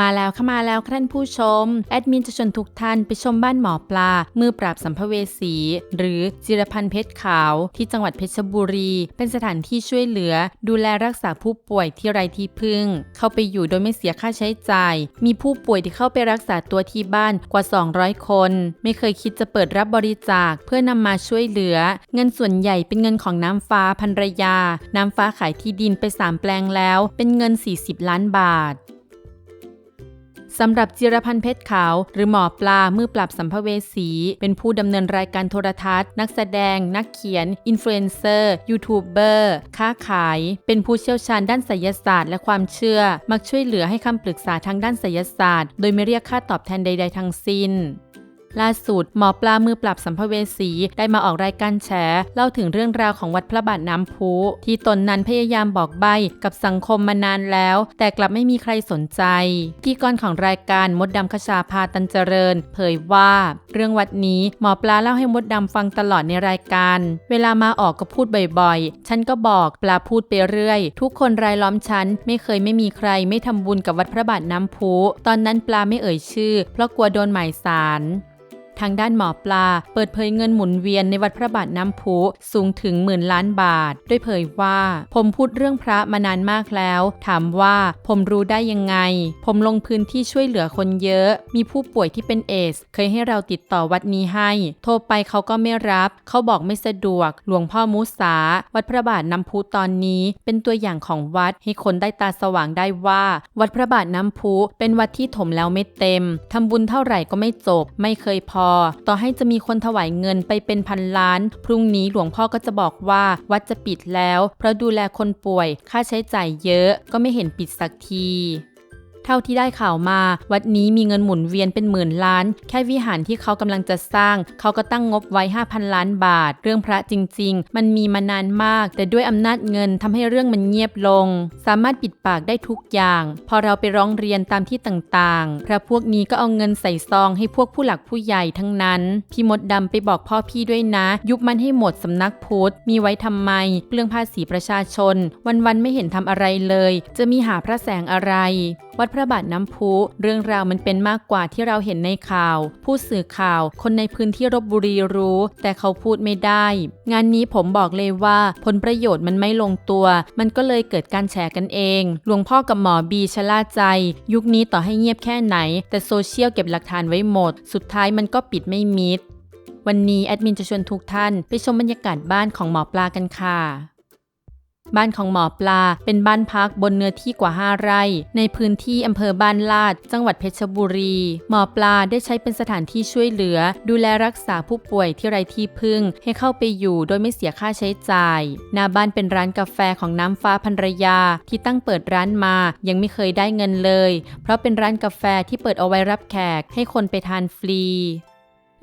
มาแล้วค่ะมาแล้วค่ะท่านผู้ชม แอดมินจะชวนทุกท่านไปชมบ้านหมอปลา มือปราบสัมภเวสี หรือจิรพันธ์เพชรขาว ที่จังหวัดเพชรบุรี เป็นสถานที่ช่วยเหลือ ดูแลรักษาผู้ป่วยที่ไร้ที่พึ่ง เข้าไปอยู่โดยไม่เสียค่าใช้จ่าย มีผู้ป่วยที่เข้าไปรักษาตัวที่บ้านกว่า 200 คน ไม่เคยคิดจะเปิดรับบริจาคเพื่อนำมาช่วยเหลือ เงินส่วนใหญ่เป็นเงินของน้ำฟ้าภรรยา น้ำฟ้าขายที่ดินไปสามแปลงแล้ว เป็นเงิน 40 ล้านบาท สำหรับจิรพันธ์เพชรขาว หรือหมอปลามือปราบสัมภเวสี เป็นผู้ดำเนินรายการโทรทัศน์ นักแสดง นักเขียน อินฟลูเอนเซอร์ ยูทูบเบอร์ ค้าขาย เป็นผู้เชี่ยวชาญด้านไสยศาสตร์และความเชื่อ มักช่วยเหลือให้คำปรึกษาทางด้านไสยศาสตร์ โดยไม่เรียกค่าตอบแทนใด ๆ ทั้งสิ้น ล่าสุดหมอปลามือปราบสัมภเวสีได้มาออกรายการแฉเล่าถึงเรื่องราวของวัดพระบาทน้ำพุที่ตนนั้นพยายามบอกใบกับสังคมมานานแล้ว แต่กลับไม่มีใครสนใจพธี่กรของรายการมดดำคชาพาตันเจริญ เผยว่า เรื่องวัดนี้หมอปลาเล่าให้มดดำฟังตลอดในรายการ เวลามาออกก็พูดบ่อยๆ ฉันก็บอกปลาพูดไปเรื่อย ทุกคนรายล้อมฉันไม่เคยไม่มีใครไม่ทำบุญกับวัดพระบาทน้ำพุตอนนั้นปลาไม่เอ่ยชื่อ เพราะกลัวโดนหมายสาร ทางด้านหมอปลา เปิดเผยเงินหมุนเวียนในวัดพระบาทน้ำพุสูงถึงหมื่นล้านบาท ด้วยเผยว่า ผมพูดเรื่องพระมานานมากแล้ว ถามว่าผมรู้ได้ยังไง ผมลงพื้นที่ช่วยเหลือคนเยอะ มีผู้ป่วยที่เป็นเอส เคยให้เราติดต่อวัดนี้ให้ โทรไปเขาก็ไม่รับ เขาบอกไม่สะดวก หลวงพ่อมุสา วัดพระบาทน้ำพุตอนนี้ เป็นตัวอย่างของวัดให้คนได้ตาสว่างได้ว่า วัดพระบาทน้ำพุเป็นวัดที่ถมแล้วไม่เต็มทำบุญเท่าไหร่ก็ไม่จบ ไม่เคยพอต่อให้จะมีคนถวายเงินไปเป็นพันล้าน พรุ่งนี้หลวงพ่อก็จะบอกว่าวัดจะปิดแล้ว เพราะดูแลคนป่วย ค่าใช้จ่ายเยอะก็ไม่เห็นปิดสักที เท่าที่ได้ข่าวมา วัดนี้มีเงินหมุนเวียนเป็นหมื่นล้าน แค่วิหารที่เขากำลังจะสร้าง เขาก็ตั้งงบไว้ 5,000 ล้านบาท เรื่องพระจริง ๆ มันมีมานานมาก แต่ด้วยอำนาจเงินทำให้เรื่องมันเงียบลง สามารถปิดปากได้ทุกอย่าง พอเราไปร้องเรียนตามที่ต่างๆ พระพวกนี้ก็เอาเงินใส่ซองให้พวกผู้หลักผู้ใหญ่ทั้งนั้น พี่มดดำไปบอกพ่อพี่ด้วยนะ ยุบมันให้หมดสำนักพุทธ มีไว้ทำไมเปลืองภาษีประชาชน วันๆไม่เห็นทำอะไรเลย จะมีหาพระแสงอะไรวัดพระบาทน้ำพุ เรื่องราวมันเป็นมากกว่าที่เราเห็นในข่าว ผู้สื่อข่าว คนในพื้นที่รบบุรีรู้ แต่เขาพูดไม่ได้ งานนี้ผมบอกเลยว่าผลประโยชน์มันไม่ลงตัว มันก็เลยเกิดการแฉกันเอง หลวงพ่อกับหมอบีชะล่าใจ ยุคนี้ต่อให้เงียบแค่ไหน แต่โซเชียลเก็บหลักฐานไว้หมด สุดท้ายมันก็ปิดไม่มิดวันนี้แอดมินจะชวนทุกท่านไปชมบรรยากาศบ้านของหมอปลากันค่ะ บ้านของหมอปลา เป็นบ้านพักบนเนื้อที่กว่า 5 ไร่ ในพื้นที่อำเภอบ้านลาด จังหวัดเพชรบุรี หมอปลาได้ใช้เป็นสถานที่ช่วยเหลือ ดูแลรักษาผู้ป่วยที่ไร้ที่พึ่ง ให้เข้าไปอยู่โดยไม่เสียค่าใช้จ่าย หน้าบ้านเป็นร้านกาแฟของน้ำฟ้าภรรยา ที่ตั้งเปิดร้านมา ยังไม่เคยได้เงินเลย เพราะเป็นร้านกาแฟที่เปิดเอาไว้รับแขกให้คนไปทานฟรี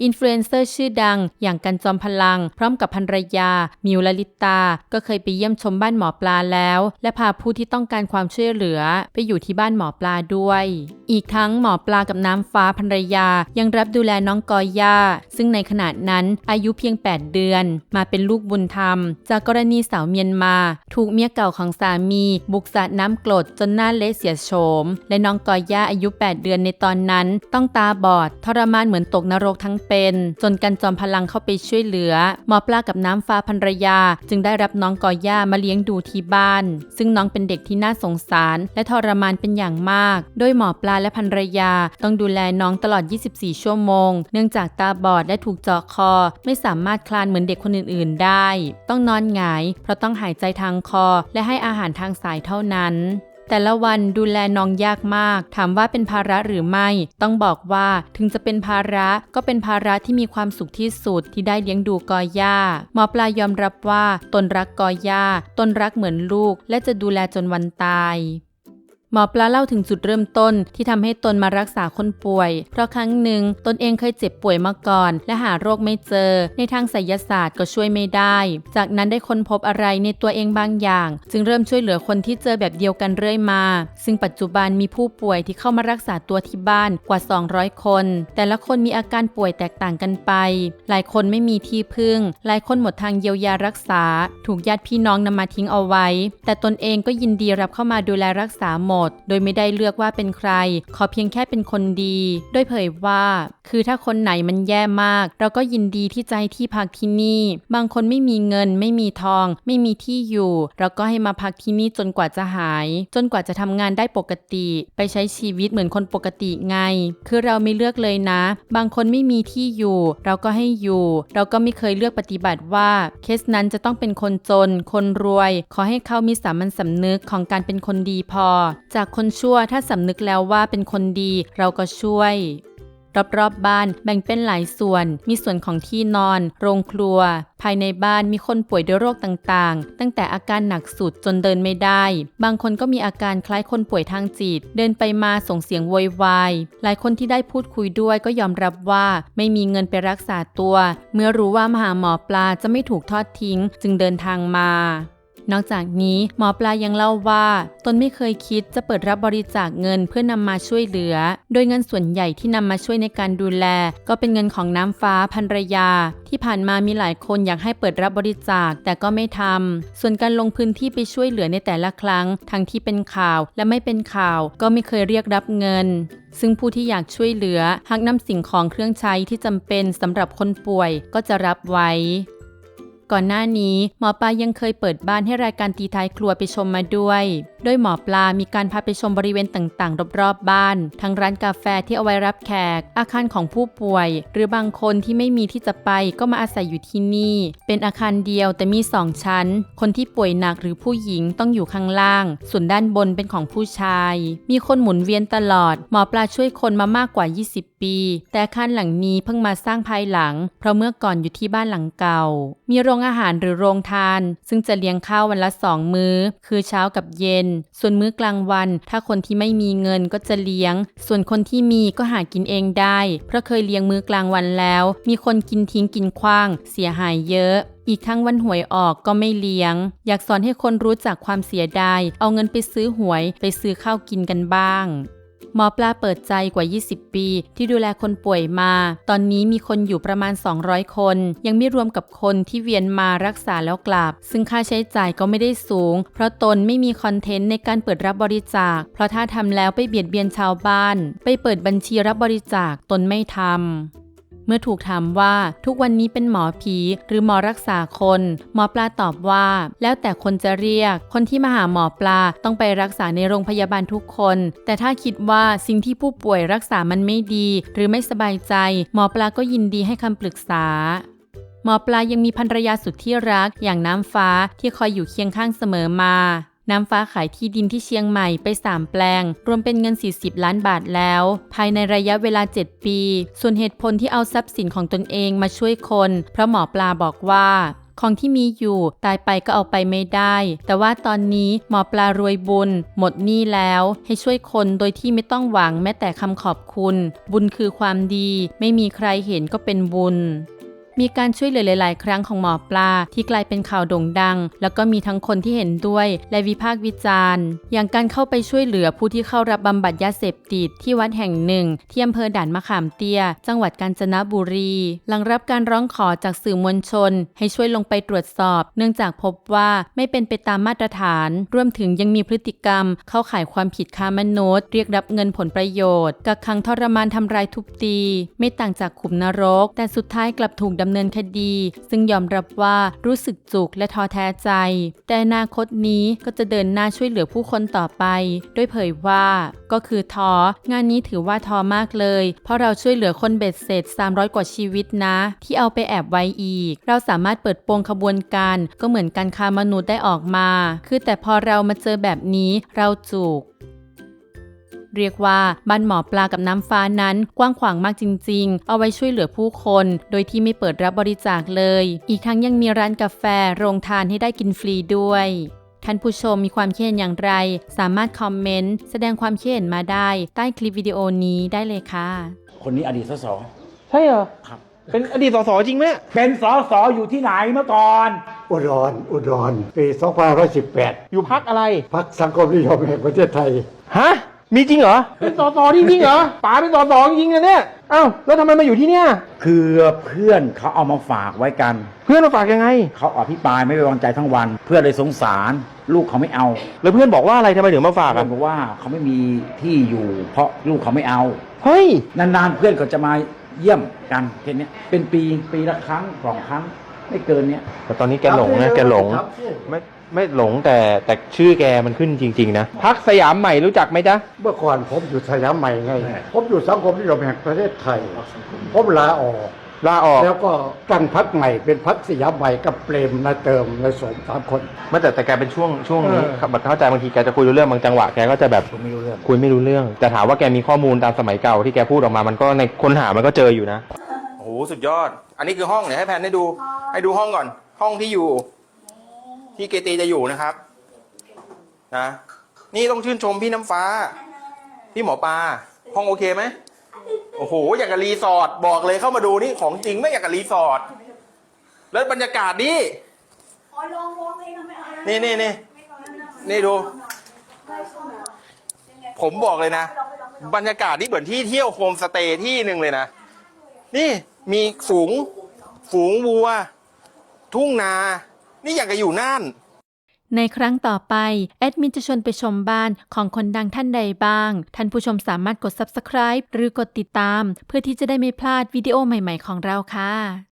อินฟลูเอนเซอร์ชื่อดัง อย่างกันจอมพลัง พร้อมกับภรรยา มิวลลิตา ก็เคยไปเยี่ยมชมบ้านหมอปลาแล้ว และพาผู้ที่ต้องการความช่วยเหลือ ไปอยู่ที่บ้านหมอปลาด้วย อีกทั้งหมอปลากับน้ำฟ้าภรรยา ยังรับดูแลน้องกอย่า ซึ่งในขณะนั้นอายุเพียง 8 เดือน มาเป็นลูกบุญธรรม จากกรณีสาวเมียนมา ถูกเมียเก่าของสามี บุกสาดน้ำกรดจนหน้าเละเสียโฉมและน้องกอย่าอายุ 8 เดือนในตอนนั้น ต้องตาบอด ทรมานเหมือนตกนรกทั้งเป็น จนกันจอมพลังเข้าไปช่วยเหลือ หมอปลากับน้ำฟ้าภรรยา จึงได้รับน้องกอย่ามาเลี้ยงดูที่บ้าน ซึ่งน้องเป็นเด็กที่น่าสงสาร และทรมานเป็นอย่างมาก โดยหมอปลาและภรรยา ต้องดูแลน้องตลอด 24 ชั่วโมง เนื่องจากตาบอดและถูกเจาะคอ ไม่สามารถคลานเหมือนเด็กคนอื่น ๆ ได้ ต้องนอนหงาย เพราะต้องหายใจทางคอ และให้อาหารทางสายเท่านั้น แต่ละวันดูแลน้องยากมาก ถามว่าเป็นภาระหรือไม่ ต้องบอกว่าถึงจะเป็นภาระก็เป็นภาระที่มีความสุขที่สุดที่ได้เลี้ยงดูกอย่าหมอปลายอมรับว่าตนรักกอย่าตนรักเหมือนลูก และจะดูแลจนวันตาย หมอปลาเล่าถึงจุดเริ่มต้นที่ทำให้ตนมารักษาคนป่วย เพราะครั้งหนึ่งตนเองเคยเจ็บป่วยมาก่อน และหาโรคไม่เจอ ในทางไสยศาสตร์ก็ช่วยไม่ได้ จากนั้นได้ค้นพบอะไรในตัวเองบางอย่าง จึงเริ่มช่วยเหลือคนที่เจอแบบเดียวกันเรื่อยมา ซึ่งปัจจุบันมีผู้ป่วยที่เข้ามารักษาตัวที่บ้านกว่า 200 คน แต่ละคนมีอาการป่วยแตกต่างกันไป หลายคนไม่มีที่พึ่ง หลายคนหมดทางเยียวยารักษา ถูกญาติพี่น้องนำมาทิ้งเอาไว้ แต่ตนเองก็ยินดีรับเข้ามาดูแลรักษาหมดด โดยไม่ได้เลือกว่าเป็นใคร ขอเพียงแค่เป็นคนดี โดยเผยว่า คือถ้าคนไหนมันแย่มาก เราก็ยินดีที่จะให้ที่พักที่นี่ บางคนไม่มีเงิน ไม่มีทอง ไม่มีที่อยู่ เราก็ให้มาพักที่นี่จนกว่าจะหาย จนกว่าจะทำงานได้ปกติ ไปใช้ชีวิตเหมือนคนปกติไง คือเราไม่เลือกเลยนะ บางคนไม่มีที่อยู่ เราก็ให้อยู่ เราก็ไม่เคยเลือกปฏิบัติว่าเคสนั้นจะต้องเป็นคนจน คนรวย ขอให้เขามีสามัญสำนึกของการเป็นคนดีพอจากคนชั่วถ้าสำนึกแล้วว่าเป็นคนดีเราก็ช่วย รอบๆบบ้านแบ่งเป็นหลายส่วน มีส่วนของที่นอน โรงครัว ภายในบ้านมีคนป่วยด้วยโรคต่างๆ ตั้งแต่อาการหนักสุดจนเดินไม่ได้ บางคนก็มีอาการคล้ายคนป่วยทางจิต เดินไปมาส่งเสียงโวยวาย หลายคนที่ได้พูดคุยด้วยก็ยอมรับว่าไม่มีเงินไปรักษาตัว เมื่อรู้ว่ามาหาหมอปลาจะไม่ถูกทอดทิ้ง จึงเดินทางมา นอกจากนี้หมอปลายังเล่าว่า ตนไม่เคยคิดจะเปิดรับบริจาคเงินเพื่อนำมาช่วยเหลือ โดยเงินส่วนใหญ่ที่นำมาช่วยในการดูแล ก็เป็นเงินของน้ำฟ้าภรรยา ที่ผ่านมามีหลายคนอยากให้เปิดรับบริจาคแต่ก็ไม่ทำส่วนการลงพื้นที่ไปช่วยเหลือในแต่ละครั้ง ทั้งที่เป็นข่าวและไม่เป็นข่าว ก็ไม่เคยเรียกรับเงินซึ่งผู้ที่อยากช่วยเหลือหากนำสิ่งของเครื่องใช้ที่จำเป็นสำหรับคนป่วยก็จะรับไว้ ก่อนหน้านี้หมอปลายังเคยเปิดบ้านให้รายการตีท้ายครัวไปชมมาด้วย โดยหมอปลามีการพาไปชมบริเวณต่างๆ รอบๆบ้าน ทั้งร้านกาแฟที่เอาไว้รับแขก อาคารของผู้ป่วย หรือบางคนที่ไม่มีที่จะไปก็มาอาศัยอยู่ที่นี่ เป็นอาคารเดียวแต่มีสองชั้น คนที่ป่วยหนักหรือผู้หญิงต้องอยู่ข้างล่าง ส่วนด้านบนเป็นของผู้ชาย มีคนหมุนเวียนตลอด หมอปลาช่วยคนมามากกว่า 20 ปี แต่อาคารหลังนี้เพิ่งมาสร้างภายหลัง เพราะเมื่อก่อนอยู่ที่บ้านหลังเก่า มีโรงอาหารหรือโรงทาน ซึ่งจะเลี้ยงข้าววันละสองมื้อ คือเช้ากับเย็น ส่วนมื้อกลางวัน ถ้าคนที่ไม่มีเงินก็จะเลี้ยง ส่วนคนที่มีก็หากินเองได้ เพราะเคยเลี้ยงมื้อกลางวันแล้ว มีคนกินทิ้งกินขว้าง เสียหายเยอะอีกทั้งวันหวยออกก็ไม่เลี้ยง อยากสอนให้คนรู้จักความเสียดาย เอาเงินไปซื้อหวย ไปซื้อข้าวกินกันบ้าง หมอปลาเปิดใจกว่า 20 ปี ที่ดูแลคนป่วยมา ตอนนี้มีคนอยู่ประมาณ 200 คน ยังไม่รวมกับคนที่เวียนมารักษาแล้วกลับ ซึ่งค่าใช้จ่ายก็ไม่ได้สูง เพราะตนไม่มีคอนเทนต์ในการเปิดรับบริจาค เพราะถ้าทำแล้วไปเบียดเบียนชาวบ้าน ไปเปิดบัญชีรับบริจาคตนไม่ทำ เมื่อถูกถามว่าทุกวันนี้เป็นหมอผีหรือหมอรักษาคน หมอปลาตอบว่า แล้วแต่คนจะเรียก คนที่มาหาหมอปลาต้องไปรักษาในโรงพยาบาลทุกคน แต่ถ้าคิดว่าสิ่งที่ผู้ป่วยรักษามันไม่ดี หรือไม่สบายใจ หมอปลาก็ยินดีให้คำปรึกษาหมอปลายังมีภรรยาสุดที่รักอย่างน้ำฟ้าที่คอยอยู่เคียงข้างเสมอมา น้ำฟ้าขายที่ดินที่เชียงใหม่ไป 3 แปลง รวมเป็นเงิน 40 ล้านบาทแล้ว ภายในระยะเวลา 7 ปี ส่วนเหตุผลที่เอาทรัพย์สินของตนเองมาช่วยคน เพราะหมอปลาบอกว่าของที่มีอยู่ตายไปก็เอาไปไม่ได้ แต่ว่าตอนนี้หมอปลารวยบุญ หมดหนี้แล้ว ให้ช่วยคนโดยที่ไม่ต้องหวังแม้แต่คำขอบคุณ บุญคือความดี ไม่มีใครเห็นก็เป็นบุญ มีการช่วยเหลือหลาย ๆ ครั้งของหมอปลาที่กลายเป็นข่าวโด่งดัง แล้วก็มีทั้งคนที่เห็นด้วยและวิพากษ์วิจารณ์ อย่างการเข้าไปช่วยเหลือผู้ที่เข้ารับบำบัดยาเสพติดที่วัดแห่งหนึ่งที่อำเภอด่านมะขามเตี้ย จังหวัดกาญจนบุรี หลังรับการร้องขอจากสื่อมวลชน ให้ช่วยลงไปตรวจสอบ เนื่องจากพบว่าไม่เป็นไปตามมาตรฐาน รวมถึงยังมีพฤติกรรม เข้าข่ายความผิดค้ามนุษย์ เรียกรับเงินผลประโยชน์กักขังทรมานทำร้ายทุบตี ไม่ต่างจากขุมนรก แต่สุดท้ายกลับถูกดำเนินคดี ซึ่งยอมรับว่ารู้สึกจุกและท้อแท้ใจ แต่อนาคตนี้ก็จะเดินหน้าช่วยเหลือผู้คนต่อไปโดยเผยว่า ก็คือท้องานนี้ถือว่าท้อมากเลย เพราะเราช่วยเหลือคนเบ็ดเสร็จ 300 กว่าชีวิตนะ ที่เอาไปแอบไว้อีก เราสามารถเปิดโปงขบวนการ ก็เหมือนการค้ามนุษย์ได้ออกมา คือแต่พอเรามาเจอแบบนี้เราจุก เรียกว่าบ้านหมอปลากับน้ำฟ้านั้น กว้างขวางมากจริง ๆ เอาไว้ช่วยเหลือผู้คน โดยที่ไม่เปิดรับบริจาคเลย อีกทั้งยังมีร้านกาแฟโรงทานให้ได้กินฟรีด้วยท่านผู้ชมมีความคิดเห็นอย่างไร สามารถคอมเมนต์ แสดงความคิดเห็นมาได้ ใต้คลิปวิดีโอนี้ได้เลยค่ะ คนนี้อดีตสส ใช่เหรอครับ เป็นอดีตสสจริงไหมเป็นสสอยู่ที่ไหนเมื่อก่อน อุดร อุดร ปี 2518 อยู่พักอะไร พักสังคมนิยมแห่งประเทศไทย ฮะ มีจริงเหรอ เป็นสสจริงๆเหรอป๋าเป็นสสจริงๆนะเนี่ยอ้าวแล้วทำไมมาอยู่ที่เนี่ย คือเพื่อนเขาเอามาฝากไว้กัน เพื่อนมาฝากยังไง เขาอภิปรายไม่ไว้วางใจทั้งวัน เพื่อนเลยสงสาร ลูกเขาไม่เอาแล้วเพื่อนบอกว่าอะไรทำไมถึงมาฝากเพื่ออะนบอกว่าเขาไม่มีที่อยู่ เพราะลูกเขาไม่เอา เฮ้ยนานๆเพื่อนก็จะมาเยี่ยมกันแค่เนี้ยเป็นปีปีละครั้งสองครั้ง ไม่เกินเนี้ยแต่ตอนนี้แกหลงนะแกหลง ครับพี่ไม่ไม่หลงแต่แต่ชื่อแกมันขึ้นจริง ๆ นะพักสยามใหม่รู้จักไหมจ๊ะ เมื่อก่อนผมอยู่สยามใหม่ไง ผมอยู่สังคมนิยมแห่งประเทศไทย ผมลาออก ลาออกแล้วก็ตั้งพักใหม่เป็นพักสยามใหม่กับเปรมนายเติมนายสมสามคน ไม่แต่แต่แกเป็นช่วงช่วงนี้เออ ครับเข้าใจบางทีแกจะคุยรู้เรื่องบางจังหวะแกก็จะแบบผมไม่รู้เรื่องคุยไม่รู้เรื่อง แต่ถามว่าแกมีข้อมูลตามสมัยเก่าที่แกพูดออกมามันก็ในค้นหามันก็เจออยู่นะ โอ้โหสุดยอด อันนี้คือห้องเดี๋ยวให้แพนให้ดู ให้ดูห้องก่อน ห้องที่อยู่ ที่เกตีจะอยู่นะครับ นะ นี่ต้องชื่นชมพี่น้ำฟ้า พี่หมอปลา ห้องโอเคไหมโอ้โห อยากกับรีสอร์ท บอกเลยเข้ามาดูนี่ของจริงไม่อยากกับรีสอร์ท แล้วบรรยากาศนี่นี่นี่นี่นี่ดู ผมบอกเลยนะ บรรยากาศนี่เหมือนที่เที่ยวโฮมสเตย์ที่หนึ่งเลยนะ นี่ มีฝูง ฝูงวัว ทุ่งนา นี่อยากจะอยู่น่าน ในครั้งต่อไป แอดมินจะชวนไปชมบ้านของคนดังท่านใดบ้าง ท่านผู้ชมสามารถกด subscribe หรือกดติดตาม เพื่อที่จะได้ไม่พลาดวิดีโอใหม่ ๆ ของเราค่ะ